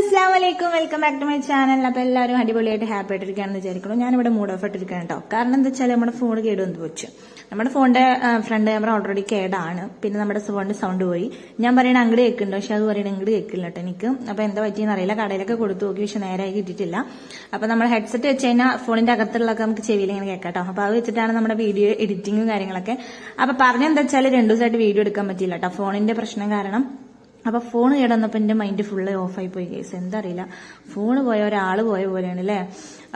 അസ്സാം വലൈക്കും welcome back to my channel അപ്പോൾ എല്ലാവരും അടിപൊളിയായിട്ട് ഹാപ്പി ആയിട്ടിരിക്കുകയാണെന്ന് വിചാരിക്കുന്നു. ഞാനിവിടെ മൂഡ് ഓഫ് ഇട്ടിരിക്കുകയാണ് കേട്ടോ കാരണം എന്താ വെച്ചാൽ നമ്മുടെ ഫോൺ കേടുവന്ന് പോച്ചു നമ്മുടെ ഫോണിന്റെ ഫ്രണ്ട് ക്യാമറ ഓൾറെഡി കേടാണ്. പിന്നെ നമ്മുടെ ഫോണിന്റെ സൗണ്ട് പോയി. ഞാൻ പറയണ അങ്ങോട്ട് കേൾക്കുന്നുണ്ട് പക്ഷെ അത് പറയണ ഇങ്ങോട്ട് കേൾക്കില്ല കേട്ടോ എനിക്ക്. അപ്പോൾ എന്താ പറ്റിയെന്ന് അറിയില്ല. കടയിലൊക്കെ കൊടുത്തു നോക്കി. പക്ഷെ നേരായി കിട്ടിയിട്ടില്ല. അപ്പോൾ നമ്മൾ ഹെഡ്സെറ്റ് വെച്ച് കഴിഞ്ഞാൽ ഫോണിന്റെ അകത്തുള്ളതൊക്കെ നമുക്ക് ചെവിയിൽ ഇങ്ങനെ കേൾക്കാം കേട്ടോ അപ്പോൾ അത് വെച്ചിട്ടാണ് നമ്മുടെ വീഡിയോ എഡിറ്റിങ്ങും കാര്യങ്ങളൊക്കെ. അപ്പോൾ പറഞ്ഞെന്താ വെച്ചാൽ രണ്ടു ദിവസമായിട്ട് വീഡിയോ എടുക്കാൻ പറ്റിയില്ല കേട്ടോ ഫോണിന്റെ പ്രശ്നം കാരണം അപ്പോൾ ഫോൺ കേടന്നപ്പോൾ എന്റെ മൈൻഡ് ഫുള്ള് ഓഫായി പോയി കേസ് എന്താ അറിയില്ല. ഫോൺ പോയ ഒരാൾ പോയ പോലെയാണ് അല്ലേ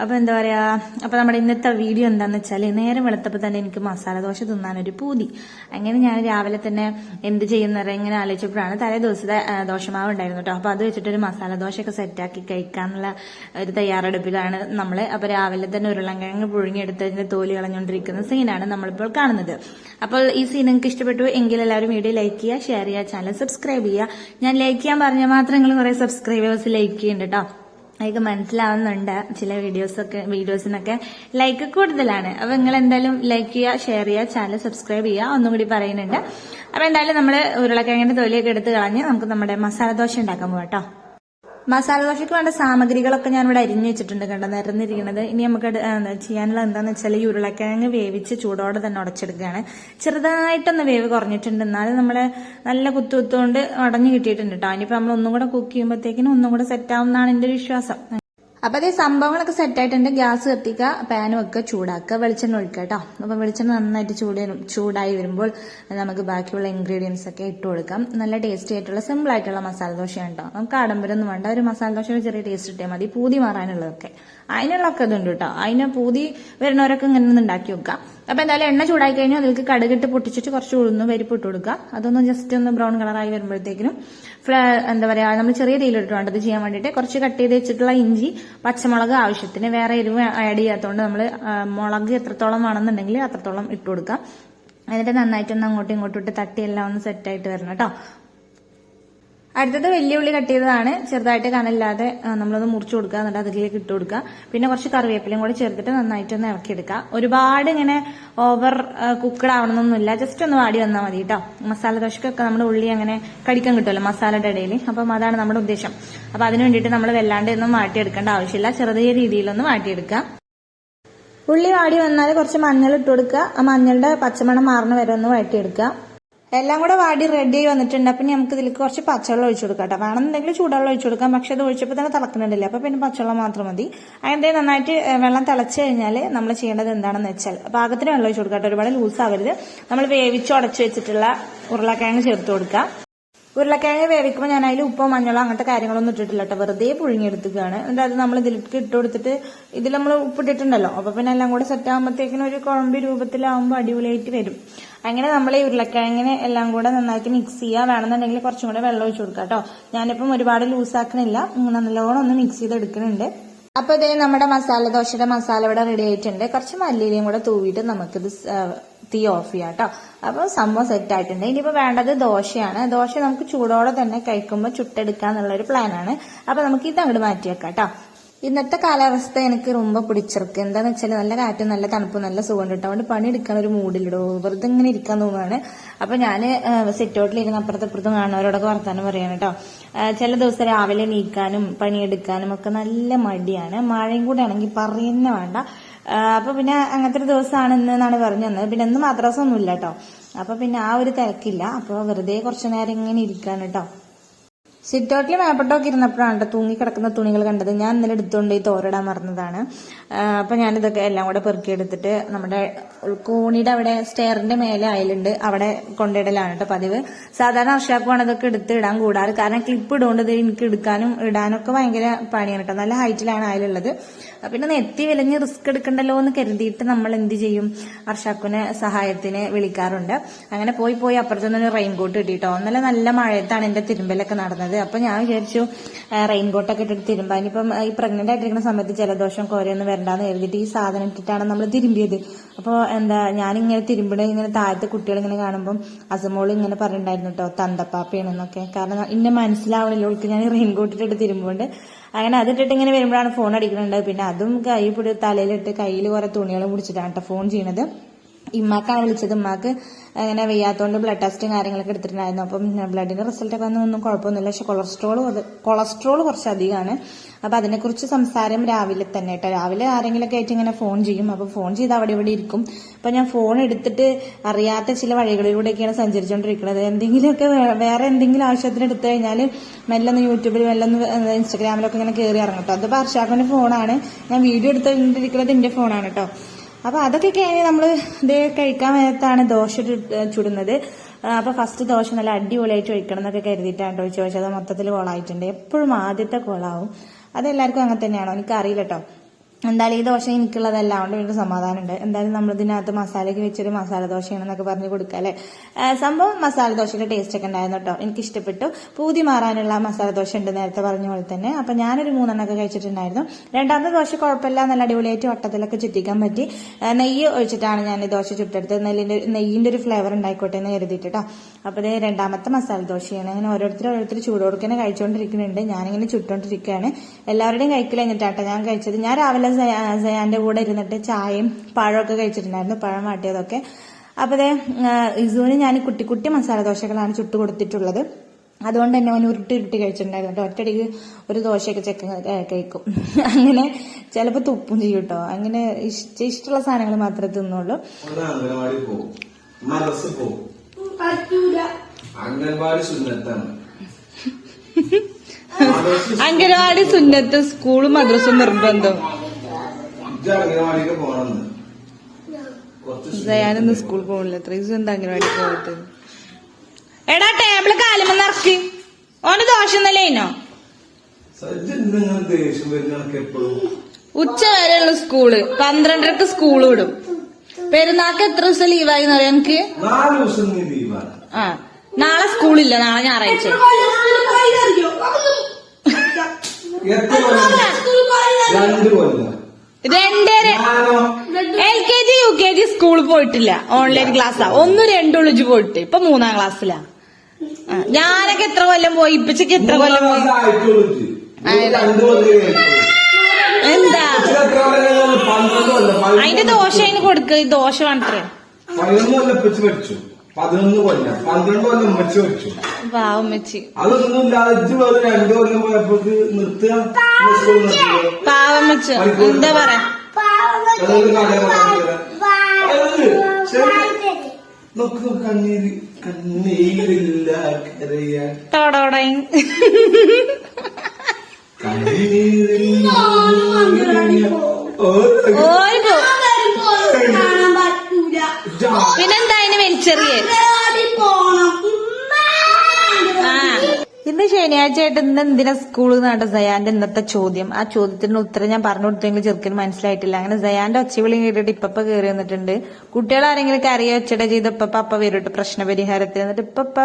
അപ്പോൾ എന്താ പറയാ അപ്പോൾ നമ്മുടെ ഇന്നത്തെ വീഡിയോ എന്താണെന്ന് വെച്ചാൽ നേരം വെളുത്തപ്പോൾ തന്നെ എനിക്ക് മസാല ദോശ തിന്നാനൊരു പൂതി. അങ്ങനെ ഞാൻ രാവിലെ തന്നെ എന്ത് ചെയ്യുന്നത് ഇങ്ങനെ ആലോചിച്ചപ്പോഴാണ് തലേ ദിവസത്തെ ദോഷമാവ് ഉണ്ടായിരുന്നു കേട്ടോ. അപ്പോൾ അത് വെച്ചിട്ടൊരു മസാല ദോശയൊക്കെ സെറ്റാക്കി കഴിക്കാനുള്ള ഒരു തയ്യാറെടുപ്പിലാണ് നമ്മൾ അപ്പോൾ രാവിലെ തന്നെ ഉരുളൻകിഴങ്ങ് പുഴുങ്ങിയെടുത്തതിന്റെ തോൽ കളഞ്ഞുകൊണ്ടിരിക്കുന്ന സീനാണ് നമ്മളിപ്പോൾ കാണുന്നത്. അപ്പോൾ ഈ സീൻ നിങ്ങൾക്ക് ഇഷ്ടപ്പെട്ടു എങ്കിൽ എല്ലാവരും വീഡിയോ ലൈക്ക് ചെയ്യുക ഷെയർ ചെയ്യുക ചാനൽ സബ്സ്ക്രൈബ് ചെയ്യുക. ഞാൻ ലൈക്ക് ചെയ്യാൻ പറഞ്ഞാൽ മാത്രം നിങ്ങൾ കുറേ സബ്സ്ക്രൈബേഴ്സ് ലൈക്ക് ചെയ്യുന്നുണ്ട് കേട്ടോ. അതൊക്കെ മനസ്സിലാവുന്നുണ്ട് ചില വീഡിയോസൊക്കെ വീഡിയോസിനൊക്കെ ലൈക്ക് കൂടുതലാണ്. അപ്പൊ നിങ്ങൾ എന്തായാലും ലൈക്ക് ചെയ്യുക ഷെയർ ചെയ്യുക ചാനൽ സബ്സ്ക്രൈബ് ചെയ്യുക ഒന്നും കൂടി പറയുന്നുണ്ട്. അപ്പൊ എന്തായാലും നമ്മൾ ഉരുളക്കിഴങ്ങിന്റെ തൊലിയൊക്കെ എടുത്ത് കളഞ്ഞ് നമുക്ക് നമ്മുടെ മസാല ദോശ ഉണ്ടാക്കാൻ പോകാം കേട്ടോ മസാല ദോശയ്ക്ക് വേണ്ട സാമഗ്രികളൊക്കെ ഞാൻ ഇവിടെ അരിഞ്ഞു വെച്ചിട്ടുണ്ട് കണ്ടോ? നിരന്നിരിക്കുന്നത്. ഇനി നമുക്ക് ചെയ്യാനുള്ള എന്താന്ന് വെച്ചാൽ ഈ ഉരുളക്കിഴങ്ങ് വേവിച്ച് ചൂടോടെ തന്നെ ഉടച്ചെടുക്കുകയാണ്. ചെറുതായിട്ടൊന്ന് വേവ് കുറഞ്ഞിട്ടുണ്ട്. എന്നാലും നമ്മൾ നല്ല കുത്തു കുത്തുകൊണ്ട് ഉടഞ്ഞു കിട്ടിയിട്ടുണ്ട് കേട്ടോ ഇനിയിപ്പോ നമ്മൾ ഒന്നും കൂടെ കുക്ക് ചെയ്യുമ്പോഴത്തേക്കിനും ഒന്നും കൂടെ സെറ്റ് ആവുമെന്നാണ് എന്റെ വിശ്വാസം. അപ്പൊ അതേ സംഭവങ്ങളൊക്കെ സെറ്റ് ആയിട്ടുണ്ട്. ഗ്യാസ് കത്തിക്കുക പാനും ഒക്കെ ചൂടാക്കുക വെളിച്ചെണ്ണ ഒഴിക്കുക കേട്ടോ അപ്പൊ വെളിച്ചെണ്ണ നന്നായിട്ട് ചൂട് ചൂടായി വരുമ്പോൾ നമുക്ക് ബാക്കിയുള്ള ഇൻഗ്രീഡിയൻസ് ഒക്കെ ഇട്ട് കൊടുക്കാം. നല്ല ടേസ്റ്റി ആയിട്ടുള്ള സിമ്പിൾ ആയിട്ടുള്ള മസാല ദോശയാണ് കേട്ടോ നമുക്ക് ആഡംബരമൊന്നും വേണ്ട. ഒരു മസാല ദോശയുടെ ചെറിയ ടേസ്റ്റ് കിട്ടിയാൽ മതി. പൂതി മാറാനുള്ളതൊക്കെ. അതിനുള്ളതൊക്കെ ഇതുണ്ട് കേട്ടോ അതിന് പൂതി വരുന്നവരൊക്കെ ഇങ്ങനെ ഉണ്ടാക്കി വെക്കാം അപ്പൊ എന്തായാലും എണ്ണ ചൂടായി കഴിഞ്ഞാൽ അതിലേക്ക് കടുകിട്ട് പൊട്ടിച്ചിട്ട് കുറച്ച് ഉഴുന്ന് പരിപ്പ് കൊടുക്കുക. അതൊന്ന് ജസ്റ്റ് ഒന്ന് ബ്രൗൺ കളറായി വരുമ്പോഴത്തേക്കിനും എന്താ പറയാ നമ്മൾ ചെറിയ തീയിലിട്ട് വേണ്ടത് ചെയ്യാൻ വേണ്ടിയിട്ട്. കുറച്ച് കട്ട് ചെയ്ത് വെച്ചിട്ടുള്ള ഇഞ്ചി പച്ചമുളക് ആവശ്യത്തിന്. വേറെ എരിവ് ആഡ് ചെയ്യാത്തതുകൊണ്ട് നമ്മൾ മുളക് എത്രത്തോളം വേണമെന്നുണ്ടെങ്കിൽ അത്രത്തോളം ഇട്ട് കൊടുക്കുക. എന്നിട്ട് നന്നായിട്ടൊന്ന് അങ്ങോട്ടും ഇങ്ങോട്ടും ഇട്ട് തട്ടിയെല്ലാം ഒന്ന് സെറ്റ് ആയിട്ട് വരണം കേട്ടോ. അടുത്തത് വലിയ ഉള്ളി കട്ട് ചെയ്തതാണ്. ചെറുതായിട്ട് കനല്ലാതെ നമ്മളൊന്ന് മുറിച്ചു കൊടുക്കുക. എന്നിട്ട് അതിലേക്ക് ഇട്ട് കൊടുക്കുക. പിന്നെ കുറച്ച് കറിവേപ്പിലയും കൂടി ചേർത്തിട്ട് നന്നായിട്ടൊന്ന് ഇളക്കിയെടുക്കുക ഒരുപാട് ഇങ്ങനെ ഓവർ കുക്കഡ് ആവണമെന്നൊന്നുമില്ല. ജസ്റ്റ് ഒന്ന് വാടി വന്നാൽ മതി കേട്ടോ മസാല ദോശക്കൊക്കെ നമ്മുടെ ഉള്ളി അങ്ങനെ കടിക്കാൻ കിട്ടുമല്ലോ മസാലയുടെ ഇടയിൽ. അപ്പം അതാണ് നമ്മുടെ ഉദ്ദേശം. അപ്പം അതിന് വേണ്ടിയിട്ട് നമ്മൾ വല്ലാണ്ട് ഒന്നും മാറ്റിയെടുക്കേണ്ട ആവശ്യമില്ല. ചെറിയ രീതിയിലൊന്ന് മാറ്റിയെടുക്കുക ഉള്ളി വാടി വന്നാൽ കുറച്ച് മഞ്ഞൾ ഇട്ട് കൊടുക്കുക. ആ മഞ്ഞളുടെ പച്ചമണം മാറുന്ന വരെ ഒന്ന് വഴറ്റിയെടുക്കുക. എല്ലാം കൂടെ വാടി റെഡി ആയി വന്നിട്ടുണ്ട്. അപ്പം നമുക്ക് ഇതിലേക്ക് കുറച്ച് പച്ചവെള്ളം ഒഴിച്ചു കൊടുക്കാം കേട്ടോ. വേണമെന്നുണ്ടെങ്കിൽ ചൂടുവെള്ളം ഒഴിച്ചു കൊടുക്കാം. പക്ഷെ അത് ഒഴിച്ചപ്പോൾ തന്നെ തിളക്കുന്നുണ്ടല്ലേ. അപ്പം പിന്നെ പച്ചവെള്ളം മാത്രം മതി. അതിന്റെ നന്നായിട്ട് വെള്ളം തിളച്ച് കഴിഞ്ഞാൽ നമ്മൾ ചെയ്യേണ്ടത് എന്താണെന്ന് വെച്ചാൽ പാകത്തിന് വെള്ളം ഒഴിച്ചു കൊടുക്കാം ഒരുപാട് ലൂസ് ആവരുത്. നമ്മൾ വേവിച്ച് ഉടച്ച് വെച്ചിട്ടുള്ള ഉരുളക്കിഴങ്ങ് ചേർത്ത് കൊടുക്കുക ഉരുളക്കിഴങ്ങ് വേവിക്കുമ്പോൾ ഞാൻ അതിൽ ഉപ്പോ മഞ്ഞളോ അങ്ങനത്തെ കാര്യങ്ങളൊന്നും ഇട്ടിട്ടില്ല കേട്ടോ. വെറുതെ പുഴുങ്ങിയെടുത്തുകയാണ് എന്നിട്ട് അത് നമ്മൾ ഇതിലേക്ക് ഇട്ട് കൊടുത്തിട്ട് ഇതിൽ നമ്മൾ ഉപ്പിട്ടിട്ടുണ്ടല്ലോ അപ്പൊ പിന്നെ എല്ലാം കൂടെ സെറ്റ് ആകുമ്പോഴത്തേക്കിനും ഒരു കുഴമ്പ് രൂപത്തിലാവുമ്പോൾ അടിപൊളിയായിട്ട് വരും. അങ്ങനെ നമ്മൾ ഈ ഉരുളക്കിഴങ്ങിനെ എല്ലാം കൂടെ നന്നായിട്ട് മിക്സ് ചെയ്യുക വേണമെന്നുണ്ടെങ്കിൽ കുറച്ചും കൂടെ വെള്ളം ഒഴിച്ചു കൊടുക്കാം കേട്ടോ. ഞാനിപ്പം ഒരുപാട് ലൂസാക്കണില്ല നല്ലോണം ഒന്ന് മിക്സ് ചെയ്ത് എടുക്കുന്നുണ്ട് അപ്പൊ ഇതേ നമ്മുടെ മസാല ദോശയുടെ മസാല ഇവിടെ റെഡി ആയിട്ടുണ്ട്. കുറച്ച് മല്ലിയിലയും കൂടെ തൂവിയിട്ട് നമുക്കിത് തീ ഓഫ് ചെയ്യാം കേട്ടോ. അപ്പോൾ സംഭവം സെറ്റ് ആയിട്ടുണ്ട്. ഇനിയിപ്പോൾ വേണ്ടത് ദോശയാണ്. ദോശ നമുക്ക് ചൂടോടെ തന്നെ കഴിക്കുമ്പോൾ ചുട്ടെടുക്കുക എന്നുള്ളൊരു പ്ലാനാണ് അപ്പോൾ നമുക്ക് ഇത് അങ്ങോട്ട് മാറ്റിയേക്കാം കേട്ടോ. ഇന്നത്തെ കാലാവസ്ഥ എനിക്ക് ரொம்ப പിടിച്ചിറക്കും എന്താന്ന് വെച്ചാൽ നല്ല കാറ്റും നല്ല തണുപ്പും നല്ല സുഖം കിട്ടും. അതുകൊണ്ട് പണിയെടുക്കാൻ ഒരു മൂഡിലിടോ വെറുതെ ഇങ്ങനെ ഇരിക്കാൻ തോന്നുകയാണ് അപ്പൊ ഞാൻ സെറ്റ് ഇരുന്ന് അപ്പുറത്ത് ഇപ്പുറത്തും കാണുന്നവരോടൊക്കെ വർത്താനം പറയാണ് കേട്ടോ. ചില ദിവസം രാവിലെ നീക്കാനും പണിയെടുക്കാനും ഒക്കെ നല്ല മടിയാണ്. മഴയും കൂടെ ആണെങ്കിൽ പറയുന്ന വേണ്ട. ആ, അപ്പൊ പിന്നെ അങ്ങനത്തെ ഒരു ദിവസമാണ് ഇന്ന് എന്നാണ് പറഞ്ഞു തന്നത്. പിന്നെ ഇന്ന് മദ്രാസ ഒന്നുമില്ല കേട്ടോ അപ്പൊ പിന്നെ ആ ഒരു തിരക്കില്ല. അപ്പൊ വെറുതെ കുറച്ചു നേരം ഇങ്ങനെ ഇരിക്കാണ് കേട്ടോ സിറ്റൗട്ടിൽ മേപ്പട്ടൊക്കെ ഇരുന്നപ്പോഴാണ് തൂങ്ങിക്കിടക്കുന്ന തൂങ്ങി കിടക്കുന്ന തുണികൾ കണ്ടത്. ഞാൻ ഇന്നലെ എടുത്തുകൊണ്ട് ഈ തോരടാൻ മറന്നതാണ്. അപ്പം ഞാനിതൊക്കെ എല്ലാം കൂടെ പെറുക്കിയെടുത്തിട്ട് നമ്മുടെ കോണിയുടെ അവിടെ സ്റ്റെയറിന്റെ മേലെ അയലുണ്ട്. അവിടെ കൊണ്ടിടലാണ് കേട്ടോ പതിവ്. സാധാരണ വർഷാക്കുവാണ് ഇതൊക്കെ എടുത്ത് ഇടാൻ കൂടാറ്. കാരണം ക്ലിപ്പ് ഇടുകൊണ്ട് ഇത് എനിക്ക് എടുക്കാനും ഇടാനൊക്കെ ഭയങ്കര പണിയാണ് കേട്ടോ നല്ല ഹൈറ്റിലാണ് അയലുള്ളത്. പിന്നെ നെത്തി വിലഞ്ഞ് റിസ്ക് എടുക്കണ്ടല്ലോ എന്ന് കരുതിയിട്ട് നമ്മൾ എന്ത് ചെയ്യും? അർഷാക്കുവിനെ സഹായത്തിന് വിളിക്കാറുണ്ട്. അങ്ങനെ പോയി പോയി അപ്പുറത്തുനിന്ന് റെയിൻകോട്ട് കോട്ട് കിട്ടിട്ടോ ഇന്നലെ നല്ല മഴയത്താണ് എന്റെ തിരുമ്പലൊക്കെ നടന്നത്. അപ്പൊ ഞാൻ വിചാരിച്ചു റെയിൻകോട്ടൊക്കെ ഇട്ടിട്ട് തിരുമ്പാൻ. ഇനിയിപ്പം ഈ പ്രഗ്നന്റ് ആയിട്ടിരിക്കുന്ന സമയത്ത് ജലദോഷം കോരയൊന്നും വരണ്ടാന്ന് കരുതിയിട്ട് ഈ സാധനം ഇട്ടിട്ടാണ് നമ്മൾ തിരുമ്പിയത്. അപ്പോൾ എന്താ ഞാനിങ്ങനെ തിരുമ്പിടെ ഇങ്ങനെ താഴത്തെ കുട്ടികൾ ഇങ്ങനെ കാണുമ്പോൾ അസമോൾ ഇങ്ങനെ പറഞ്ഞിട്ടുണ്ടായിരുന്നു കേട്ടോ തന്തപ്പാപ്പയാണെന്നൊക്കെ. കാരണം ഇന്നെ മനസ്സിലാവണില്ല ഓൾക്ക് ഞാൻ റെയിൻകോട്ട് ഇട്ടിട്ട് തിരുമ്പുകൊണ്ട് അങ്ങനെ അതിട്ടിട്ട് ഇങ്ങനെ വരുമ്പോഴാണ് ഫോൺ അടിക്കുന്നുണ്ട് പിന്നെ അതും കൈ പിടി തലയിലിട്ട് കയ്യിൽ കുറെ തുണികൾ പിടിച്ചിട്ടാണ് കേട്ടോ ഫോൺ ചെയ്യണത്. ഇമ്മാക്കാണ് വിളിച്ചത്. ഇമ്മാക്ക് അങ്ങനെ വയ്യാത്തതുകൊണ്ട് ബ്ലഡ് ടെസ്റ്റും കാര്യങ്ങളൊക്കെ എടുത്തിട്ടുണ്ടായിരുന്നു. അപ്പം ബ്ലഡിന്റെ റിസൾട്ടൊക്കെ വന്ന്. ഒന്നും കുഴപ്പമൊന്നുമില്ല. പക്ഷെ കൊളസ്ട്രോൾ കൊളസ്ട്രോൾ കുറച്ച് അധികമാണ്. അപ്പം അതിനെക്കുറിച്ച് സംസാരം രാവിലെ തന്നെ കേട്ടോ. രാവിലെ ആരെങ്കിലുമൊക്കെ ആയിട്ട് ഇങ്ങനെ ഫോൺ ചെയ്യും. അപ്പോൾ ഫോൺ ചെയ്ത് അവിടെ ഇവിടെ ഇരിക്കും. അപ്പം ഞാൻ ഫോൺ എടുത്തിട്ട് അറിയാത്ത ചില വഴികളിലൂടെയൊക്കെയാണ് സഞ്ചരിച്ചുകൊണ്ടിരിക്കുന്നത് എന്തെങ്കിലുമൊക്കെ വേറെ എന്തെങ്കിലും ആവശ്യത്തിന് എടുത്തു കഴിഞ്ഞാൽ മെല്ലെ ഒന്ന് യൂട്യൂബിൽ മെല്ലെ ഒന്ന് ഇൻസ്റ്റാഗ്രാമിലൊക്കെ ഇങ്ങനെ കയറി ഇറങ്ങും കേട്ടോ. അത് ഹർഷാക്കന്റെ ഫോണാണ് ഞാൻ വീഡിയോ എടുത്തുകൊണ്ടിരിക്കുന്നത് എന്റെ ഫോണാണ് കേട്ടോ. അപ്പൊ അതൊക്കെ കഴിഞ്ഞ് നമ്മൾ ഇത് കഴിക്കാൻ നേരത്താണ് ദോശ ചുടുന്നത്. ആ, അപ്പൊ ഫസ്റ്റ് ദോശ നല്ല അടിപൊളിയായിട്ട് ഒഴിക്കണം എന്നൊക്കെ കരുതിയിട്ടാണ് അത് മൊത്തത്തിൽ കോളായിട്ടുണ്ട്. എപ്പോഴും ആദ്യത്തെ കോളാവും. അതെല്ലാവർക്കും അങ്ങനെ തന്നെയാണോ? എനിക്ക് അറിയില്ല കേട്ടോ എന്തായാലും ഈ ദോശ എനിക്കുള്ളതല്ല. അതുകൊണ്ട് എനിക്ക് സമാധാനമുണ്ട്. എന്തായാലും നമ്മൾ ഇതിനകത്ത് മസാലയ്ക്ക് വെച്ചൊരു മസാല ദോശയാണെന്നൊക്കെ പറഞ്ഞ് പറഞ്ഞു അല്ലേ? സംഭവം മസാല ദോശയുടെ ടേസ്റ്റ് ഒക്കെ ഉണ്ടായിരുന്നു കേട്ടോ എനിക്ക് ഇഷ്ടപ്പെട്ടു പൂതി മാറാനുള്ള മസാല ദോശ ഉണ്ട് നേരത്തെ പറഞ്ഞ പോലെ തന്നെ. അപ്പൊ ഞാനൊരു മൂന്നെണ്ണമൊക്കെ കഴിച്ചിട്ടുണ്ടായിരുന്നു. രണ്ടാമത്തെ ദോശ കുഴപ്പമില്ല നല്ല അടിപൊളിയായിട്ട് വട്ടത്തിലൊക്കെ ചുറ്റിക്കാൻ പറ്റി. നെയ്യ് ഒഴിച്ചിട്ടാണ് ഞാൻ ദോശ ചുട്ടെടുത്ത് നെല്ലിന്റെ നെയ്യിന്റെ ഒരു ഫ്ലേവർ ഉണ്ടായിക്കോട്ടെ എന്ന് കരുതിയിട്ട് കേട്ടോ അപ്പൊ ഇത് രണ്ടാമത്തെ മസാല ദോശയാണ്. അങ്ങനെ ഓരോരുത്തർ ഓരോരുത്തർ ചൂടോടുക്കനെ കഴിച്ചുകൊണ്ടിരിക്കുന്നുണ്ട് ഞാനിങ്ങനെ ചുട്ടുകൊണ്ടിരിക്കുകയാണ് എല്ലാവരുടെയും കഴിക്കില്ല എന്നിട്ടാട്ടോ ഞാൻ കഴിച്ചത്. ഞാൻ രാവിലെ സയ- സയാന്റെ കൂടെ ഇരുന്നിട്ട് ചായയും പഴമൊക്കെ കഴിച്ചിട്ടുണ്ടായിരുന്നു. പഴം വാട്ടിയതൊക്കെ. അപ്പൊ അതേ ഇസുവിന് ഞാൻ കുട്ടി കുട്ടി മസാല ദോശകളാണ് ചുട്ടു കൊടുത്തിട്ടുള്ളത്. അതുകൊണ്ട് തന്നെ അവൻ ഉരുട്ടി ഉരുട്ടി കഴിച്ചിട്ടുണ്ടായിരുന്നു. ഒറ്റടിക്ക് ഒരു ദോശയൊക്കെ ചെക്ക കഴിക്കും. അങ്ങനെ ചിലപ്പോൾ തുപ്പും ചെയ്യും കേട്ടോ. അങ്ങനെ ഇഷ്ട ഇഷ്ടമുള്ള സാധനങ്ങൾ മാത്രമേ തിന്നുള്ളൂ. അംഗനവാടി സുന്നത്ത് സ്കൂളും മദ്രസും നിർബന്ധം. അംഗനവാടിക്ക് പോണെന്ന് കുറച്ച് ഞാനൊന്ന് സ്കൂളിൽ പോകില്ല ഇത്ര ദിവസം എന്താ അംഗനവാടി പോകത്ത് എടാ ടേബിൾ കാലുമെന്ന് ഇറക്കി. ഓന് ദോഷം എന്നല്ലേനോ സജ്ജ എന്തെങ്കിലും ദേഷ്യം വരുന്നതൊക്കെ എപ്പോഴും ഉച്ച വരെയുള്ള സ്കൂൾ. പന്ത്രണ്ടരക്ക് സ്കൂൾ വിടും. പെരുന്നാക്ക് എത്ര ദിവസം ലീവായി എന്നറിയാം എനിക്ക് നാല് ദിവസം നീ ലീവാണ് ആ നാളെ സ്കൂളില്ല നാളെ ഞായറാഴ്ച. രണ്ട് കൊല്ലം രണ്ടര. L K G U K G സ്കൂളിൽ പോയിട്ടില്ല. ഓൺലൈൻ ക്ലാസ്സാ ഒന്ന് രണ്ടു ഒളിച്ച് പോയിട്ട്. ഇപ്പൊ മൂന്നാം ക്ലാസ്സിലാ ഞാനൊക്കെ എത്ര കൊല്ലം പോയി? ഇപ്പച്ചക്ക് എത്ര കൊല്ലം പോയി. എന്താ? അതിന്റെ ദോശ അതിന് കൊടുക്ക. ദോശ വേണ്ടത്രേ. പതിനൊന്ന് കൊല്ലം. പന്ത്രണ്ട് കൊല്ലം ഉമ്മച്ചി വെച്ചു അതൊന്നും ഇല്ലാതെ ഇജ്ജ് വെറും രണ്ടു കൊല്ലം പോയപ്പോക്ക് നിർത്തുക? എന്താ പറയാ? നോക്ക് കണ്ണീര്. കണ്ണീരില്ല കരയാൻ. കണ്ണീരില്ല. ഓ, പിന്നെന്താ അതിന് വലിച്ചെറിയേ ഇന്ന് ശനിയാഴ്ച ആയിട്ട് ഇന്ന് എന്തിനാ സ്കൂളിൽ നിന്നാണ് സയാന്റെ ഇന്നത്തെ ചോദ്യം? ആ ചോദ്യത്തിന് ഉത്തരം ഞാൻ പറഞ്ഞു കൊടുത്തെങ്കിൽ ചെറുക്കിന് മനസ്സിലായിട്ടില്ല. അങ്ങനെ സയാന്റെ ഒച്ചവിളി കേട്ടിട്ട് ഇപ്പപ്പ കയറി വന്നിട്ടുണ്ട്. കുട്ടികൾ ആരെങ്കിലും കരയോ ഒച്ചയുടെ ചെയ്ത് ഇപ്പപ്പ അപ്പ വരും പ്രശ്ന പരിഹാരത്തിൽ എന്നിട്ട് ഇപ്പപ്പ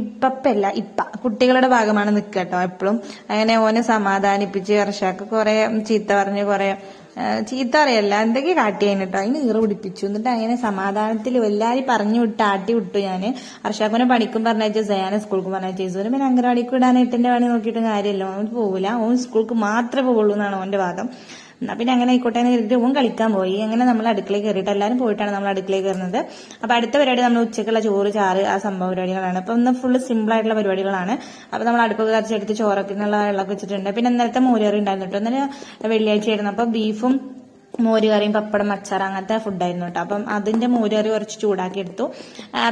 ഇപ്പപ്പല്ല ഇപ്പ കുട്ടികളുടെ ഭാഗമാണ് നിക്കട്ടോ എപ്പോഴും അങ്ങനെ ഓനെ സമാധാനിപ്പിച്ച് വർഷാക്ക് കുറെ ചീത്ത പറഞ്ഞ് കുറെ ചീത്ത അറിയല്ല എന്തൊക്കെ കാട്ടി അതിനിട്ടോ അതിന് ഈറ് പിടിപ്പിച്ചു. എന്നിട്ട് അങ്ങനെ സമാധാനത്തിൽ എല്ലാവരും പറഞ്ഞു വിട്ട് ആട്ടി വിട്ടു ഞാൻ അർഷാക്കുനെ പണിക്കും പറഞ്ഞയച്ചു സയാനെ സ്കൂൾക്ക് പറഞ്ഞയച്ചു ഇസുവിനെ പിന്നെ അംഗനവാടിക്ക് വിടാനായിട്ട് എന്റെ പണി നോക്കിയിട്ട് കാര്യമില്ല. ഓൻ പോകില്ല ഓൻ സ്കൂൾക്ക് മാത്രമേ പോകുള്ളൂ എന്നാണ് ഓന്റെ വാദം. എന്നാ പിന്നെ അങ്ങനെ ആയിക്കോട്ടെ എന്ന് കരുതിയിട്ട് ഓൻ കളിക്കാൻ പോയി. അങ്ങനെ നമ്മൾ അടുക്കളയിൽ കയറിയിട്ട് എല്ലാവരും പോയിട്ടാണ് നമ്മൾ അടുക്കളയിൽ കയറുന്നത്. അപ്പൊ അടുത്ത പരിപാടി നമ്മൾ ഉച്ചക്കുള്ള ചോറ് ചാറ് ആ സംഭവ പരിപാടികളാണ്. അപ്പൊ ഒന്ന് ഫുള്ള് ആയിട്ടുള്ള പരിപാടികളാണ്. അപ്പൊ നമ്മൾ അടുപ്പൊക്കെ കറിച്ചെടുത്ത് ചോറൊക്കെ എന്നുള്ള വെള്ളമൊക്കെ വെച്ചിട്ടുണ്ട്. പിന്നെ ഇന്നലത്തെ മോരുകറി ഉണ്ടായിരുന്നു കേട്ടോ. ഇന്നലെ വെള്ളിയാഴ്ച ആയിരുന്നു അപ്പൊ ബീഫും മോരുകറിയും പപ്പടം അച്ചാർ അങ്ങനത്തെ ഫുഡായിരുന്നു കേട്ടോ. അപ്പം അതിന്റെ മോരുകറി കുറച്ച് ചൂടാക്കി എടുത്തു.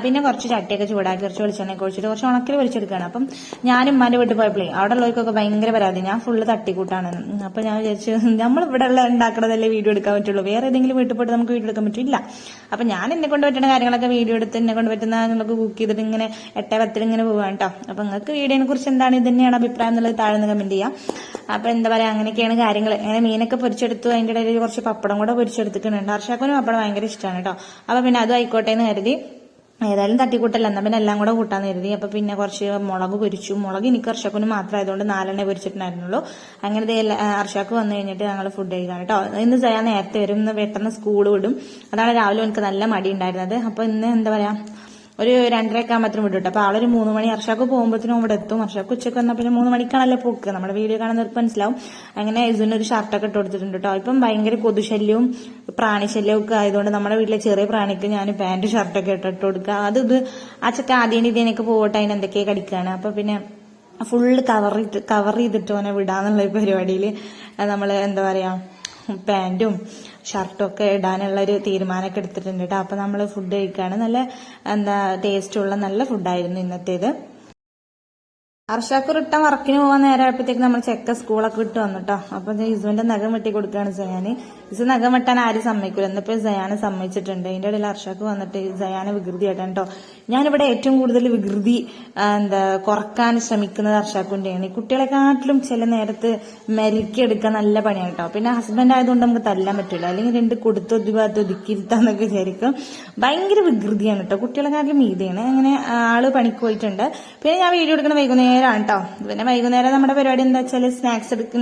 പിന്നെ കുറച്ച് ചട്ടിയൊക്കെ ചൂടാക്കി കുറച്ച് വെളിച്ചെണ്ണയൊക്കെ ഒഴിച്ചിട്ട് കുറച്ച് ഉണക്കിൽ പൊരിച്ചെടുക്കുകയാണ്. അപ്പം ഞാനും ഉമ്മാന്റെ വീട്ടിൽ പോയപ്പോഴേ അവിടെ ഉള്ളവർക്കൊക്കെ ഭയങ്കര പരാതി. ഞാൻ ഫുള്ള് തട്ടിക്കൂട്ടാണ്. അപ്പം ഞാൻ വിചാരിച്ചു നമ്മൾ ഇവിടെ ഉള്ള ഉണ്ടാക്കണതല്ലേ വീഡിയോ എടുക്കാൻ പറ്റുള്ളൂ. വേറെ ഏതെങ്കിലും വീട്ടിൽ പോയിട്ട് നമുക്ക് വീഡിയോ എടുക്കാൻ പറ്റില്ല. അപ്പം ഞാൻ എന്നെ കൊണ്ട് പറ്റുന്ന കാര്യങ്ങളൊക്കെ വീഡിയോ എടുത്ത് എന്നെ കൊണ്ട് പറ്റുന്ന നമുക്ക് കുക്ക് ചെയ്തിട്ട് ഇങ്ങനെ എട്ടേ പത്തിൽ ഇങ്ങനെ പോവാണ് കേട്ടോ. അപ്പം നിങ്ങൾക്ക് വീഡിയോനെ കുറിച്ച് എന്താണ് ഇത് തന്നെയാണ് അഭിപ്രായം എന്നുള്ളത് താഴെ നിന്ന് കമന്റ് ചെയ്യാം. അപ്പൊ എന്താ പറയാ അങ്ങനെയൊക്കെയാണ് കാര്യങ്ങൾ അങ്ങനെ മീനൊക്കെ പൊരിച്ചെടുത്തു അതിന്റെ ഇടയിൽ കുറച്ച് പപ്പടം കൂടെ പൊരിച്ചെടുത്തിട്ടുണ്ട്. അർഷാക്കനും പപ്പടം ഭയങ്കര ഇഷ്ടമാണ് കേട്ടോ അപ്പൊ പിന്നെ അതും ആയിക്കോട്ടെ എന്ന് കരുതി ഏതായാലും തട്ടിക്കൂട്ടല്ല. എന്നാൽ പിന്നെ എല്ലാം കൂടെ കൂട്ടാൻ കരുതി. അപ്പൊ പിന്നെ കുറച്ച് മുളക് പൊരിച്ചു. മുളക് എനിക്ക് അർഷാക്കുന് മാത്രം ആയതുകൊണ്ട് നാലെണ്ണേ പൊരിച്ചിട്ടുണ്ടായിരുന്നുള്ളൂ. അങ്ങനെ അർഷാക്ക് വന്നു കഴിഞ്ഞിട്ട് ഞങ്ങൾ ഫുഡ് കഴിക്കാൻ കേട്ടോ ഇന്ന് ചെയ്യാൻ നേരത്തെ വരും. ഇന്ന് പെട്ടെന്ന് സ്കൂൾ വിടും. അതാണ് രാവിലെ എനിക്ക് നല്ല മടി ഉണ്ടായിരുന്നത് അപ്പൊ ഇന്ന് എന്താ പറയാ ഒരു രണ്ടരയൊക്കെ മാത്രം വിടും കേട്ടോ അപ്പോൾ ആളൊരു മൂന്ന് മണി അർഷാക്ക് പോകുമ്പോഴത്തേനും ഇവിടെ എത്തും. അർഷാക്ക് ഉച്ചയ്ക്ക് വന്നാൽ പിന്നെ മൂന്ന് മണിക്കാണല്ലോ പോക്ക്. നമ്മുടെ വീഡിയോ കാണുന്നവർക്ക് മനസ്സിലാവും. അങ്ങനെ ഇസുവിന് ഒരു ഷർട്ടൊക്കെ ഇട്ട് കൊടുത്തിട്ടുണ്ട് കേട്ടോ ഇപ്പം ഭയങ്കര കൊതുശല്യവും പ്രാണിശല്യവും ഒക്കെ ആയതുകൊണ്ട് നമ്മുടെ വീട്ടിലെ ചെറിയ പ്രാണിക്ക് ഞാൻ പാന്റ് ഷർട്ടൊക്കെ ഇട്ടിട്ട് കൊടുക്കുക. അത് ഇത് ആ ചക്ക ആദ്യം ഇതിനൊക്കെ പോകട്ടെ അതിന് എന്തൊക്കെയോ കടിക്കുകയാണ് അപ്പൊ പിന്നെ ഫുള്ള് കവർ കവർ ചെയ്തിട്ട് ഓനെ വിടാന്നുള്ള പരിപാടിയിൽ നമ്മൾ എന്താ പറയാ പാന്റും ഷർട്ടും ഒക്കെ ഇടാനുള്ള ഒരു തീരുമാനമൊക്കെ എടുത്തിട്ടുണ്ട് കേട്ടോ. അപ്പോൾ നമ്മൾ ഫുഡ് കഴിക്കുകയാണ് നല്ല എന്താ ടേസ്റ്റുള്ള നല്ല ഫുഡായിരുന്നു ഇന്നത്തേത്. അർഷാക്ക് റിട്ടേൺ വർക്കിന് പോകാൻ നേരമായപ്പോഴത്തേക്ക് നമ്മൾ ചെക്ക സ്കൂളൊക്കെ വിട്ട് വന്നു അപ്പൊ ഇസുവിന്റെ നഖം വെട്ടി കൊടുക്കുകയാണ് സയാന് ഇസ് നഖം വെട്ടാൻ ആരും സമ്മതിക്കില്ല എന്നിപ്പോ സയാന് സമ്മതിച്ചിട്ടുണ്ട്. അതിന്റെ ഇടയിൽ അർഷാക്ക് വന്നിട്ട് സയാന വികൃതി ആയിട്ടാണ് കേട്ടോ ഞാനിവിടെ ഏറ്റവും കൂടുതൽ വികൃതി എന്താ കുറയ്ക്കാൻ ശ്രമിക്കുന്നത് അർഷാക്കുണ്ടെയാണ് ഈ കുട്ടികളെക്കാട്ടിലും ചില നേരത്ത് മെരുക്കിയെടുക്കാൻ നല്ല പണിയാണ് കേട്ടോ. പിന്നെ ഹസ്ബൻഡ് ആയതുകൊണ്ട് നമുക്ക് തല്ലാൻ പറ്റില്ല. അല്ലെങ്കിൽ രണ്ട് കൊടുത്ത് ഒതുക്കി ഭാഗത്ത് ഒതുക്കിയിരുത്താന്നൊക്കെ വിചാരിക്കും. ഭയങ്കര വികൃതിയാണ് കേട്ടോ. കുട്ടികളെക്കാട്ടിലും മീതിയാണ്. അങ്ങനെ ആൾ പണിക്ക് പോയിട്ടുണ്ട്. പിന്നെ ഞാൻ വീഡിയോ എടുക്കുന്ന വൈകുന്നേരമാണ് കേട്ടോ. പിന്നെ വൈകുന്നേരം നമ്മുടെ പരിപാടി എന്താ വെച്ചാൽ സ്നാക്സ് എടുക്ക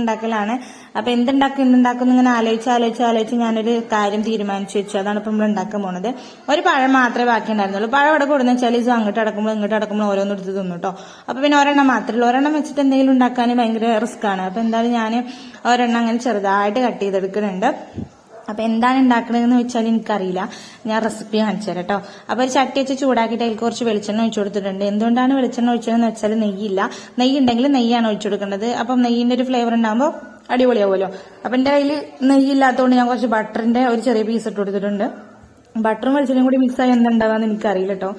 ഉണ്ടാക്കലാണ് അപ്പൊ എന്തുണ്ടാക്കും എന്തുണ്ടാക്കും ഇങ്ങനെ ആലോചിച്ച് ആലോചിച്ച് ആലോചിച്ച് ഞാനൊരു കാര്യം തീരുമാനിച്ചു വെച്ചു. അതാണ് ഇപ്പം നമ്മൾ ഉണ്ടാക്കാൻ പോണത്. ഒരു പഴം മാത്രമേ ബാക്കി ഉണ്ടായിരുന്നുള്ളൂ. പഴം ഇവിടെ കൊടുന്ന് വെച്ചാൽ അങ്ങോട്ട് അടക്കുമ്പോൾ ഇങ്ങോട്ട് അടക്കുമ്പോൾ ഓരോന്നും എടുത്ത് തിന്നു കേട്ടോ അപ്പൊ പിന്നെ ഒരെണ്ണം മാത്രമേ ഉള്ളൂ. ഒരെണ്ണം വെച്ചിട്ട് എന്തെങ്കിലും ഉണ്ടാക്കാൻ ഭയങ്കര റിസ്ക് ആണ്. അപ്പൊ എന്തായാലും ഞാൻ ഒരെണ്ണം അങ്ങനെ ചെറുതായിട്ട് കട്ട് ചെയ്തെടുക്കുന്നുണ്ട്. അപ്പൊ എന്താണ് ഉണ്ടാക്കണതെന്ന് വെച്ചാൽ എനിക്കറിയില്ല. ഞാൻ റെസിപ്പി കാണിച്ചു തരാം കേട്ടോ അപ്പൊ ഒരു ചട്ടി വെച്ച് ചൂടാക്കിയിട്ട് അതിൽ കുറച്ച് വെളിച്ചെണ്ണ ഒഴിച്ചു കൊടുത്തിട്ടുണ്ട്. എന്തുകൊണ്ടാണ് വെളിച്ചെണ്ണ ഒഴിച്ചതെന്ന് വെച്ചാൽ നെയ്യില്ല. നെയ്യുണ്ടെങ്കിൽ നെയ്യാണ് ഒഴിച്ചു കൊടുക്കേണ്ടത്. അപ്പം നെയ്യിന്റെ ഒരു ഫ്ലേവർ ഉണ്ടാകുമ്പോൾ അടിപൊളിയാവുമല്ലോ. അപ്പൊ എന്റെ കയ്യിൽ നെയ്യില്ലാത്തതുകൊണ്ട് ഞാൻ കുറച്ച് ബട്ടറിന്റെ ഒരു ചെറിയ പീസ് ഇട്ട് കൊടുത്തിട്ടുണ്ട്. ബട്ടറും വെളിച്ചെണ്ണയും കൂടി മിക്സ് ആയി എന്തുണ്ടാവാന്ന് എനിക്കറിയില്ല കേട്ടോ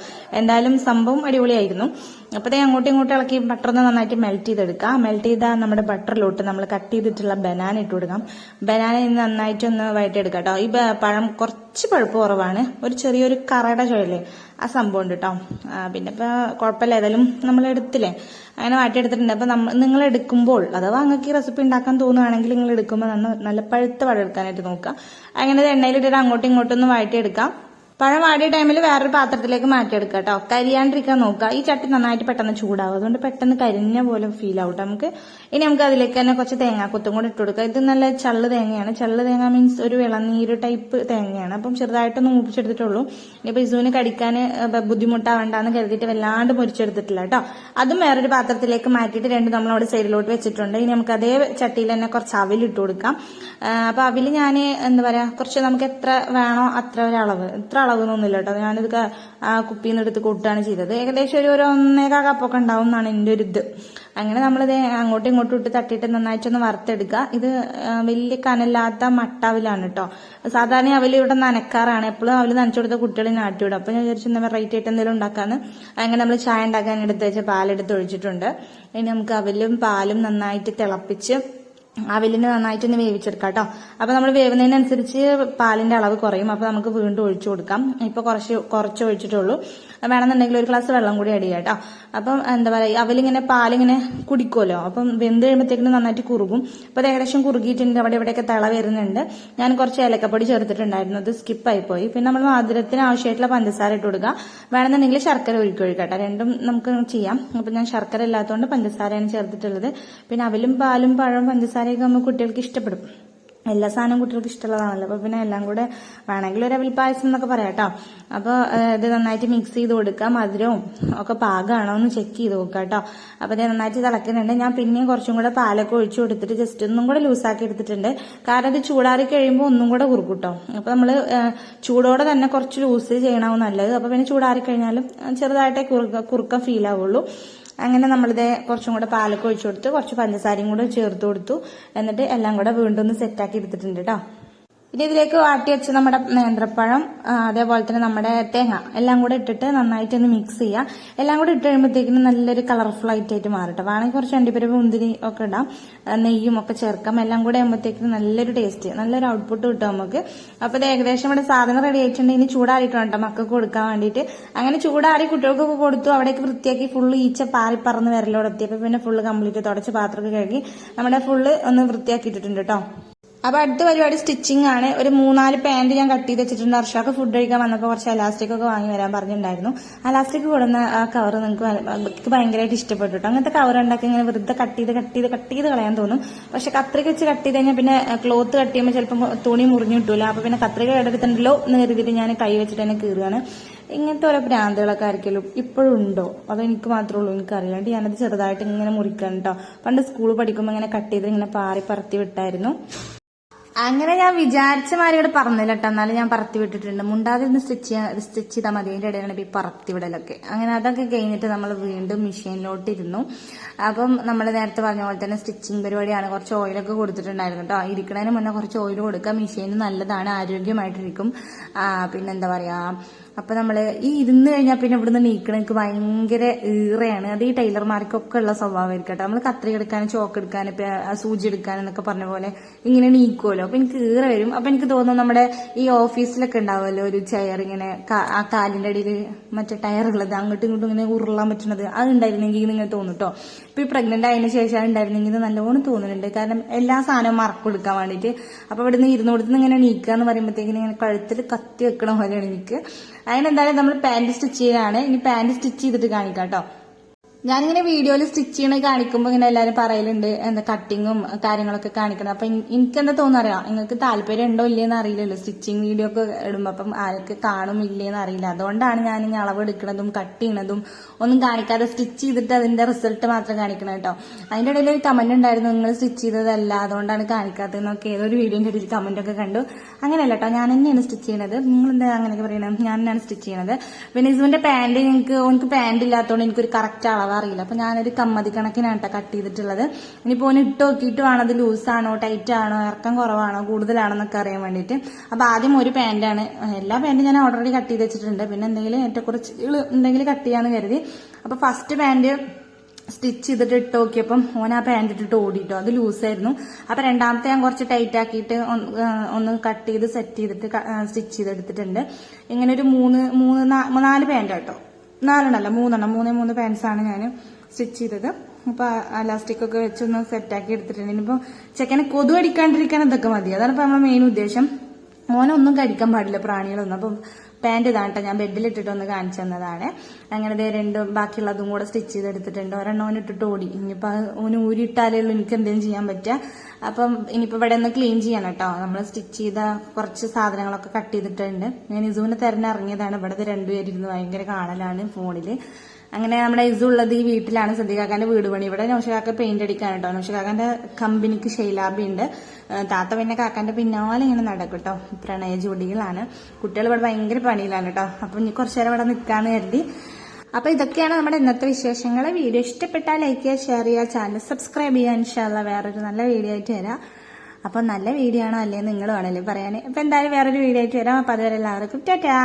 എന്തായാലും സംഭവം അടിപൊളിയായിരുന്നു. അപ്പോഴത്തേ അങ്ങോട്ടും ഇങ്ങോട്ടും ഇളക്കി ബട്ടർ ഒന്ന് നന്നായിട്ട് മെൽറ്റ് ചെയ്തെടുക്കുക മെൽറ്റ് ചെയ്ത നമ്മുടെ ബട്ടറിലോട്ട് നമ്മൾ കട്ട് ചെയ്തിട്ടുള്ള ബനാന ഇട്ട് കൊടുക്കാം. ബനാന നന്നായിട്ട് ഒന്ന് വഴറ്റിയെടുക്കാം കേട്ടോ ഈ പഴം കുറച്ച് പഴുപ്പ് കുറവാണ്. ഒരു ചെറിയൊരു കറയുടെ ചുഴൽ ആ സംഭവം ഉണ്ട് കേട്ടോ പിന്നെ ഇപ്പം കുഴപ്പമില്ല. ഏതായാലും നമ്മൾ എടുത്തില്ലേ? അങ്ങനെ മാറ്റിയെടുത്തിട്ടുണ്ട് അപ്പോൾ നമ്മൾ നിങ്ങൾ എടുക്കുമ്പോൾ അഥവാ നിങ്ങൾക്ക് ഈ റെസിപ്പി ഉണ്ടാക്കാൻ തോന്നുകയാണെങ്കിൽ നിങ്ങൾ എടുക്കുമ്പോൾ നല്ല നല്ല പഴുത്ത പഴം എടുക്കാനായിട്ട് നോക്കുക. അങ്ങനെ ഇത് എണ്ണയിലിട്ടിട്ട് അങ്ങോട്ടും ഇങ്ങോട്ടും ഒന്ന് വഴറ്റിയെടുക്കാം. പഴം വാടിയ ടൈമിൽ വേറൊരു പാത്രത്തിലേക്ക് മാറ്റിയെടുക്കുക കേട്ടോ കരിയാണ്ടിരിക്കാൻ നോക്കുക. ഈ ചട്ടി നന്നായിട്ട് പെട്ടെന്ന് ചൂടാവും. അതുകൊണ്ട് പെട്ടെന്ന് കരിഞ്ഞ പോലെ ഫീൽ ആവും നമുക്ക്. ഇനി നമുക്ക് അതിലേക്ക് തന്നെ കുറച്ച് തേങ്ങാക്കൊത്തും കൂടെ ഇട്ട് കൊടുക്കുക ഇത് നല്ല ചള്ള് തേങ്ങയാണ്. ചള്ള് തേങ്ങ മീൻസ് ഒരു ഇളനീര് ടൈപ്പ് തേങ്ങയാണ്. അപ്പം ചെറുതായിട്ടൊന്ന് മൂപ്പിച്ചെടുത്തിട്ടുള്ളൂ. ഇനിയിപ്പോൾ ഇസുവിന് കടിക്കാൻ ബുദ്ധിമുട്ടാവണ്ടെന്ന് കരുതിയിട്ട് വല്ലാണ്ട് മുരിച്ചെടുത്തിട്ടില്ല കേട്ടോ. അതും വേറൊരു പാത്രത്തിലേക്ക് മാറ്റിയിട്ട് രണ്ട് നമ്മൾ അവിടെ സൈഡിലോട്ട് വെച്ചിട്ടുണ്ട്. ഇനി നമുക്ക് അതേ ചട്ടിയിൽ തന്നെ കുറച്ച് അവിൽ കൊടുക്കാം. അപ്പം അവിൽ ഞാൻ എന്താ പറയുക കുറച്ച് നമുക്ക് എത്ര വേണോ അത്ര ഒരു അളവ്. ഇത്ര അളവൊന്നുമില്ല കേട്ടോ. ഞാനിത് കുപ്പിയിൽ നിന്ന് എടുത്ത് കൂട്ടുകയാണ് ചെയ്തത്. ഏകദേശം ഒരു ഒരു ഒന്നേകാ കപ്പൊക്കെ ഉണ്ടാവും എന്നാണ് എന്റെ ഒരു ഇത്. അങ്ങനെ നമ്മളിത് അങ്ങോട്ടും ഇങ്ങോട്ടും ഇട്ട് തട്ടിയിട്ട് നന്നായിട്ടൊന്ന് വറുത്തെടുക്കുക ഇത് വലിയ കനല്ലാത്ത മട്ടാവിലാണ് കേട്ടോ സാധാരണ അവൽ ഇവിടെ നനക്കാറാണ്. എപ്പോഴും അവൽ നനച്ചു കൊടുത്ത കുട്ടികളെ നാട്ടിവിടും അപ്പൊ ഞാൻ വിചാരിച്ചു എന്താ വെറൈറ്റി ആയിട്ട് എന്തെങ്കിലും ഉണ്ടാക്കാന്ന്. അങ്ങനെ നമ്മൾ ചായ ഉണ്ടാക്കാൻ എടുത്ത് വെച്ച് പാലെടുത്ത് ഒഴിച്ചിട്ടുണ്ട്. ഇനി നമുക്ക് അവലും പാലും നന്നായിട്ട് തിളപ്പിച്ച് അവലിന് നന്നായിട്ടൊന്ന് വേവിച്ചെടുക്കാം കേട്ടോ അപ്പൊ നമ്മൾ വേവുന്നതിനനുസരിച്ച് പാലിന്റെ അളവ് കുറയും. അപ്പൊ നമുക്ക് വീണ്ടും ഒഴിച്ചു കൊടുക്കാം. ഇപ്പൊ കുറച്ച് കുറച്ച് ഒഴിച്ചിട്ടുള്ളൂ. വേണമെന്നുണ്ടെങ്കിൽ ഒരു ഗ്ലാസ് വെള്ളം കൂടി ആഡ് കേട്ടോ അപ്പം എന്താ പറയാ അവലിങ്ങനെ പാലിങ്ങനെ കുടിക്കുമല്ലോ അപ്പം വെന്ത് കഴിയുമ്പോഴത്തേക്കും നന്നായിട്ട് കുറുകും. അപ്പൊ ഏകദേശം കുറുകിയിട്ടുണ്ട്. അവിടെ ഇവിടെയൊക്കെ തിള വരുന്നുണ്ട്. ഞാൻ കുറച്ച് ഏലക്കപ്പൊടി ചേർത്തിട്ടുണ്ടായിരുന്നു. അത് സ്കിപ്പായി പോയി. പിന്നെ നമ്മൾ മധുരത്തിന് ആവശ്യമായിട്ടുള്ള പഞ്ചസാര ഇട്ട് കൊടുക്കുക വേണമെന്നുണ്ടെങ്കിൽ ശർക്കര ഒഴിക്കും ഒഴിക്കട്ടെ രണ്ടും നമുക്ക് ചെയ്യാം. അപ്പൊ ഞാൻ ശർക്കര ഇല്ലാത്തതുകൊണ്ട് പഞ്ചസാരയാണ് ചേർത്തിട്ടുള്ളത്. പിന്നെ അവലും പാലും പഴവും പഞ്ചസാരയൊക്കെ നമുക്ക് കുട്ടികൾക്ക് ഇഷ്ടപ്പെടും. എല്ലാ സാധനവും കുട്ടികൾക്ക് ഇഷ്ടമുള്ളതാണല്ലോ. അപ്പോൾ പിന്നെ എല്ലാം കൂടെ വേണമെങ്കിൽ ഒരു അവൽ എന്നൊക്കെ പറയാം കേട്ടോ അപ്പോൾ ഇത് നന്നായിട്ട് മിക്സ് ചെയ്ത് കൊടുക്കുക. മധുരവും ഒക്കെ പാകമാണോ എന്ന് ചെക്ക് ചെയ്ത് നോക്കുക കേട്ടോ അപ്പോൾ ഇത് നന്നായിട്ട് തിളക്കുന്നുണ്ട്. ഞാൻ പിന്നെയും കുറച്ചും കൂടെ പാലൊക്കെ ഒഴിച്ചു കൊടുത്തിട്ട് ജസ്റ്റ് ഒന്നും കൂടെ ലൂസാക്കി എടുത്തിട്ടുണ്ട്. കാരണം ഇത് ചൂടാറി കഴിയുമ്പോൾ ഒന്നും കൂടെ കുറുക്കും കേട്ടോ അപ്പോൾ നമ്മൾ ചൂടോടെ തന്നെ കുറച്ച് ലൂസ് ചെയ്യണമെന്നല്ലത് നല്ലത്. അപ്പോൾ പിന്നെ ചൂടാറി കഴിഞ്ഞാലും ചെറുതായിട്ടേ കുറുക്ക കുറുക്കം ഫീൽ ആവുള്ളൂ. അങ്ങനെ നമ്മളിത് കുറച്ചും കൂടെ പാലൊക്കെ ഒഴിച്ചു കൊടുത്ത് കുറച്ച് പഞ്ചസാരയും കൂടെ ചേർത്ത് കൊടുത്തു. എന്നിട്ട് എല്ലാം കൂടെ വീണ്ടും ഒന്ന് സെറ്റാക്കി എടുത്തിട്ടുണ്ട് കേട്ടോ ഇനി ഇതിലേക്ക് വാട്ടി വെച്ച് നമ്മുടെ നേന്ത്രപ്പഴം അതേപോലെ തന്നെ നമ്മുടെ തേങ്ങ എല്ലാം കൂടെ ഇട്ടിട്ട് നന്നായിട്ട് ഒന്ന് മിക്സ് ചെയ്യുക എല്ലാം കൂടെ ഇട്ട് കഴിയുമ്പോഴത്തേക്കിനും നല്ലൊരു കളർഫുൾ ആയിട്ട് മാറട്ടെ വേണമെങ്കിൽ കുറച്ച് അണ്ടിപ്പരിപ്പ് മുന്തിരി ഒക്കെ ഇടാം. നെയ്യും ഒക്കെ ചേർക്കാം. എല്ലാം കൂടെ ആകുമ്പോഴത്തേക്കിനും നല്ലൊരു ടേസ്റ്റ് നല്ലൊരു ഔട്ട്പുട്ട് കിട്ടും നമുക്ക്. അപ്പൊ ഇത് ഏകദേശം ഇവിടെ സാധനം റെഡി ആയിട്ടുണ്ട്. ഇനി ചൂടാറിയിട്ടുണ്ട് മക്കൾക്ക് കൊടുക്കാൻ വേണ്ടിയിട്ട്. അങ്ങനെ ചൂടാറി കുട്ടികൾക്കൊക്കെ കൊടുത്തു. അവിടേക്ക് വൃത്തിയാക്കി ഫുള്ള് ഈച്ച പാറി പറന്ന് വരലോടെ എത്തിയപ്പോൾ പിന്നെ ഫുള്ള് കംപ്ലീറ്റ് തുടച്ച് പാത്രമൊക്കെ കഴുകി നമ്മുടെ ഫുള്ള് ഒന്ന് വൃത്തിയാക്കി ഇട്ടിട്ടുണ്ട് കേട്ടോ അപ്പൊ അടുത്ത പരിപാടി സ്റ്റിച്ചിങ് ആണ്. ഒരു മൂന്നാൽ പാന്റ് ഞാൻ കട്ട് ചെയ്ത് വെച്ചിട്ടുണ്ട്. അർഷാക്ക് ഫുഡ് കഴിക്കാൻ വന്നപ്പോൾ കുറച്ച് അലാസ്റ്റിക് ഒക്കെ വാങ്ങി വരാൻ പറഞ്ഞിട്ടുണ്ടായിരുന്നു. അലാസ്റ്റിക് കൊടുന്ന ആ കവർ നിങ്ങൾക്ക് ഭയങ്കരമായിട്ട് ഇഷ്ടപ്പെട്ടു കേട്ടോ അങ്ങനത്തെ കവർ ഉണ്ടാക്കി ഇങ്ങനെ വെറുതെ കട്ട് ചെയ്ത് കട്ട് ചെയ്ത് കട്ട് ചെയ്ത് കളയാൻ തോന്നും. പക്ഷെ കത്രിക വെച്ച് കട്ട് ചെയ്ത് കഴിഞ്ഞാൽ പിന്നെ ക്ലോത്ത് കട്ട് ചെയ്യുമ്പോൾ ചിലപ്പോൾ തുണി മുറിഞ്ഞു കിട്ടൂല. അപ്പൊ പിന്നെ കത്രിക എടുത്തിട്ടുണ്ടല്ലോ എന്ന് കരുതിയിട്ട് ഞാൻ കൈ വെച്ചിട്ട് തന്നെ കീറുകയാണ് ഇങ്ങനത്തെ ഓരോ ഭ്രാന്തുകളൊക്കെ ആയിരിക്കും ഇപ്പോഴും ഉണ്ടോ? അതോ എനിക്ക് മാത്രമേ ഉള്ളൂ എനിക്കറിയാണ്ട് ഞാനത് ചെറുതായിട്ട് ഇങ്ങനെ മുറിക്കണം കേട്ടോ പണ്ട് സ്കൂളിൽ പഠിക്കുമ്പോൾ ഇങ്ങനെ കട്ട് ചെയ്ത് ഇങ്ങനെ പാറി പറത്തി വിട്ടായിരുന്നു. അങ്ങനെ ഞാൻ വിചാരിച്ച മാരിയോട് പറഞ്ഞില്ല കേട്ടോ എന്നാലും ഞാൻ പറത്തി വിട്ടിട്ടുണ്ട്. മുണ്ടാതെ ഒന്ന് സ്റ്റിച്ച് സ്റ്റിച്ച് ചെയ്താൽ മതി. അതിന്റെ ഇടയിലാണ് ഇപ്പോൾ പറത്തി വിടലൊക്കെ. അങ്ങനെ അതൊക്കെ കഴിഞ്ഞിട്ട് നമ്മൾ വീണ്ടും മെഷീനിലോട്ട് ഇരുന്നു അപ്പം നമ്മൾ നേരത്തെ പറഞ്ഞ പോലെ തന്നെ സ്റ്റിച്ചിങ് പരിപാടിയാണ്. കുറച്ച് ഓയിലൊക്കെ കൊടുത്തിട്ടുണ്ടായിരുന്നു കേട്ടോ ഇരിക്കണതിന് മുന്നേ കുറച്ച് ഓയിൽ കൊടുക്കുക. മെഷീൻ നല്ലതാണ്. ആരോഗ്യമായിട്ടിരിക്കും. പിന്നെന്താ പറയുക അപ്പൊ നമ്മൾ ഈ ഇരുന്ന് കഴിഞ്ഞാൽ പിന്നെ ഇവിടുന്ന് നീക്കണം എനിക്ക് ഭയങ്കര ഈറയാണ് അത് ഈ ടൈലർമാർക്കൊക്കെ ഉള്ള സ്വഭാവമായിരിക്കും കേട്ടോ. നമ്മൾ കത്രി എടുക്കാനും ചോക്ക് എടുക്കാനും സൂചി എടുക്കാനും എന്നൊക്കെ പറഞ്ഞ പോലെ ഇങ്ങനെ നീക്കുമല്ലോ അപ്പൊ എനിക്ക് ഈറ വരും. അപ്പൊ എനിക്ക് തോന്നുന്നു നമ്മുടെ ഈ ഓഫീസിലൊക്കെ ഉണ്ടാവുമല്ലോ ഒരു ചെയർ ഇങ്ങനെ ആ കാലിന്റെ അടിയിൽ മറ്റേ ടയറുള്ളത് അങ്ങോട്ടും ഇങ്ങോട്ടും ഇങ്ങനെ ഉരുളാൻ പറ്റുന്നത്. അത് ഉണ്ടായിരുന്നെങ്കിൽ നിങ്ങൾ തോന്നും കേട്ടോ ഇപ്പൊ ഈ പ്രഗ്നന്റ് ആയതിനു ശേഷം ഉണ്ടായിരുന്നെങ്കിൽ നല്ലോണം തോന്നുന്നുണ്ട്. കാരണം എല്ലാ സാധനവും മറക്കെടുക്കാൻ വേണ്ടിയിട്ട്. അപ്പൊ ഇവിടുന്ന് ഇരുന്ന് കൊടുത്ത് ഇങ്ങനെ നീക്കുക എന്ന് പറയുമ്പോഴത്തേക്കിനും ഇങ്ങനെ കഴുത്തിൽ കത്തി വെക്കണ പോലെയാണ് എനിക്ക്. അതിനെന്തായാലും നമ്മൾ പാന്റ് സ്റ്റിച്ച് ചെയ്യാനാണ് ഇനി പാന്റ് സ്റ്റിച്ച് ചെയ്തിട്ട് കാണിക്കാം കേട്ടോ ഞാനിങ്ങനെ വീഡിയോയിൽ സ്റ്റിച്ച് ചെയ്യണ കാണിക്കുമ്പോൾ ഇങ്ങനെ എല്ലാവരും പറയലുണ്ട് എന്താ കട്ടിങ്ങും കാര്യങ്ങളൊക്കെ കാണിക്കണം അപ്പൊ എന്താ എനിക്കെന്താ തോന്നറിയാം നിങ്ങൾക്ക് താല്പര്യം ഉണ്ടോ ഇല്ലേന്ന് അറിയില്ലല്ലോ. സ്റ്റിച്ചിങ് വീഡിയോ ഒക്കെ ഇടുമ്പോൾ അപ്പം ആർക്ക് കാണും ഇല്ലേന്ന് അറിയില്ല. അതുകൊണ്ടാണ് ഞാൻ ഇങ്ങനെ അളവ് എടുക്കണതും കട്ട് ചെയ്യണതും ഒന്നും കാണിക്കാതെ സ്റ്റിച്ച് ചെയ്തിട്ട് അതിന്റെ റിസൾട്ട് മാത്രം കാണിക്കണം കേട്ടോ. അതിന്റെ ഇടയിൽ ഒരു കമന്റ് ഉണ്ടായിരുന്നു നിങ്ങൾ സ്റ്റിച്ച് ചെയ്തതല്ല അതുകൊണ്ടാണ് കാണിക്കാത്തതെന്നൊക്കെ. ഏതൊരു വീഡിയോന്റെ ഇടയിൽ കമന്റ് ഒക്കെ കണ്ടു. അങ്ങനെയല്ല കേട്ടോ ഞാൻ തന്നെയാണ് സ്റ്റിച്ച് ചെയ്യണത്. നിങ്ങൾ എന്താ അങ്ങനെയൊക്കെ പറയണത് ഞാൻ തന്നെയാണ് സ്റ്റിച്ച് ചെയ്യണത്. പിന്നെ ഇസുവിന്റെ പാന്റ് നിങ്ങൾക്ക് എനിക്ക് പാന്റ് ഇല്ലാത്തതുകൊണ്ട് എനിക്കൊരു കറക്റ്റ് അളവ് അറിയില്ല അപ്പൊ ഞാനൊരു കമ്മതി കണക്കിനാണ് കേട്ടോ കട്ട് ചെയ്തിട്ടുള്ളത്. ഇനിയിപ്പോ ഓന് ഇട്ട് നോക്കിയിട്ട് അത് ലൂസാണോ ടൈറ്റ് ആണോ ഇറക്കം കുറവാണോ കൂടുതലാണോ എന്നൊക്കെ അറിയാൻ വേണ്ടിയിട്ട്. അപ്പൊ ആദ്യം ഒരു പാന്റാണ് എല്ലാ പാന്റും ഞാൻ ഓൾറെഡി കട്ട് ചെയ്ത് വെച്ചിട്ടുണ്ട്. പിന്നെ എന്തെങ്കിലും ഏറ്റക്കുറച്ച് എന്തെങ്കിലും കട്ട് ചെയ്യാന്ന് കരുതി. അപ്പൊ ഫസ്റ്റ് പാന്റ് സ്റ്റിച്ച് ചെയ്തിട്ട് ഇട്ട് നോക്കിയപ്പം ഓൻ ആ പാന്റ് ഇട്ടിട്ട് ഓടിയിട്ടോ അത് ലൂസായിരുന്നു. അപ്പൊ രണ്ടാമത്തെ ഞാൻ കുറച്ച് ടൈറ്റ് ആക്കിയിട്ട് ഒന്ന് കട്ട് ചെയ്ത് സെറ്റ് ചെയ്തിട്ട് സ്റ്റിച്ച് ചെയ്തെടുത്തിട്ടുണ്ട്. ഇങ്ങനെ ഒരു മൂന്ന് മൂന്ന് നാല് പാന്റ് കേട്ടോ നാലെണ്ണല്ല മൂന്നെണ്ണം. മൂന്നേ മൂന്ന് പാൻസ് ആണ് ഞാൻ സ്റ്റിച്ച് ചെയ്തത്. അപ്പൊ അലാസ്റ്റിക് ഒക്കെ വെച്ച് ഒന്ന് സെറ്റ് ആക്കി എടുത്തിട്ടുണ്ട്. ഇനിയിപ്പോ ചെക്കനെ കൊതു അടിക്കാണ്ടിരിക്കാൻ ഇതൊക്കെ മതി. അതാണ് ഇപ്പൊ നമ്മുടെ മെയിൻ ഉദ്ദേശം. മോനൊന്നും കടിക്കാൻ പാടില്ല പ്രാണികളൊന്നും. അപ്പം പാന്റ് ഇതാണ് ഞാൻ ഞാൻ ബെഡിലിട്ടിട്ട് ഒന്ന് കാണിച്ചു തന്നതാണ്. അങ്ങനെ ദേ രണ്ടും ബാക്കിയുള്ളതും കൂടെ സ്റ്റിച്ച് ചെയ്തെടുത്തിട്ടുണ്ട്. ഒരെണ്ണം ഇട്ടിട്ട് ഓടി. ഇനിയിപ്പോൾ ഓന് ഊരിയിട്ടാലേ ഉള്ളൂ. എനിക്ക് എന്തെങ്കിലും ചെയ്യാൻ പറ്റുക. അപ്പം ഇനിയിപ്പോൾ ഇവിടെ ഒന്ന് ക്ലീൻ ചെയ്യണം കേട്ടോ. നമ്മൾ സ്റ്റിച്ച് ചെയ്ത കുറച്ച് സാധനങ്ങളൊക്കെ കട്ട് ചെയ്തിട്ടുണ്ട്. ഞാൻ ഇസുവിനെ തിരഞ്ഞിറങ്ങിയതാണ് ഇവിടെ രണ്ടുപേരിരുന്ന് ഭയങ്കര കാണലാണ് ഫോണിൽ അങ്ങനെ നമ്മുടെ ഇസു ഉള്ളത് ഈ വീട്ടിലാണ് സദ്യകാക്കാന്റെ വീട് പണി. ഇവിടെ നൗഷകാക്ക പെയിന്റ് അടിക്കാൻ കേട്ടോ. നൗഷകാക്കാന്റെ കമ്പനിക്ക് ശൈലാബി ഉണ്ട്. താത്ത പിന്നെ കാക്കാന്റെ പിന്നാലെ ഇങ്ങനെ നടക്കും കേട്ടോ. പ്രണയ ജോഡികളാണ് കുട്ടികൾ ഇവിടെ ഭയങ്കര പണിയിലാണ് കേട്ടോ. അപ്പൊ ഇനി കുറച്ചു നേരം ഇവിടെ നിൽക്കാന്ന് കരുതി. അപ്പൊ ഇതൊക്കെയാണ് നമ്മുടെ ഇന്നത്തെ വിശേഷങ്ങൾ. വീഡിയോ ഇഷ്ടപ്പെട്ടാൽ ലൈക്ക് ചെയ്യുക ഷെയർ ചെയ്യുക ചാനൽ സബ്സ്ക്രൈബ് ചെയ്യുക. ഇൻഷാല്ല വേറൊരു നല്ല വീഡിയോ ആയിട്ട് വരാം. അപ്പൊ നല്ല വീഡിയോ ആണോ? അല്ലേ? നിങ്ങൾ വേണമല്ലേ പറയാൻ അപ്പൊ എന്തായാലും വേറൊരു വീഡിയോ ആയിട്ട് വരാം. അപ്പൊ അതുവരെ എല്ലാവർക്കും ടാറ്റാ.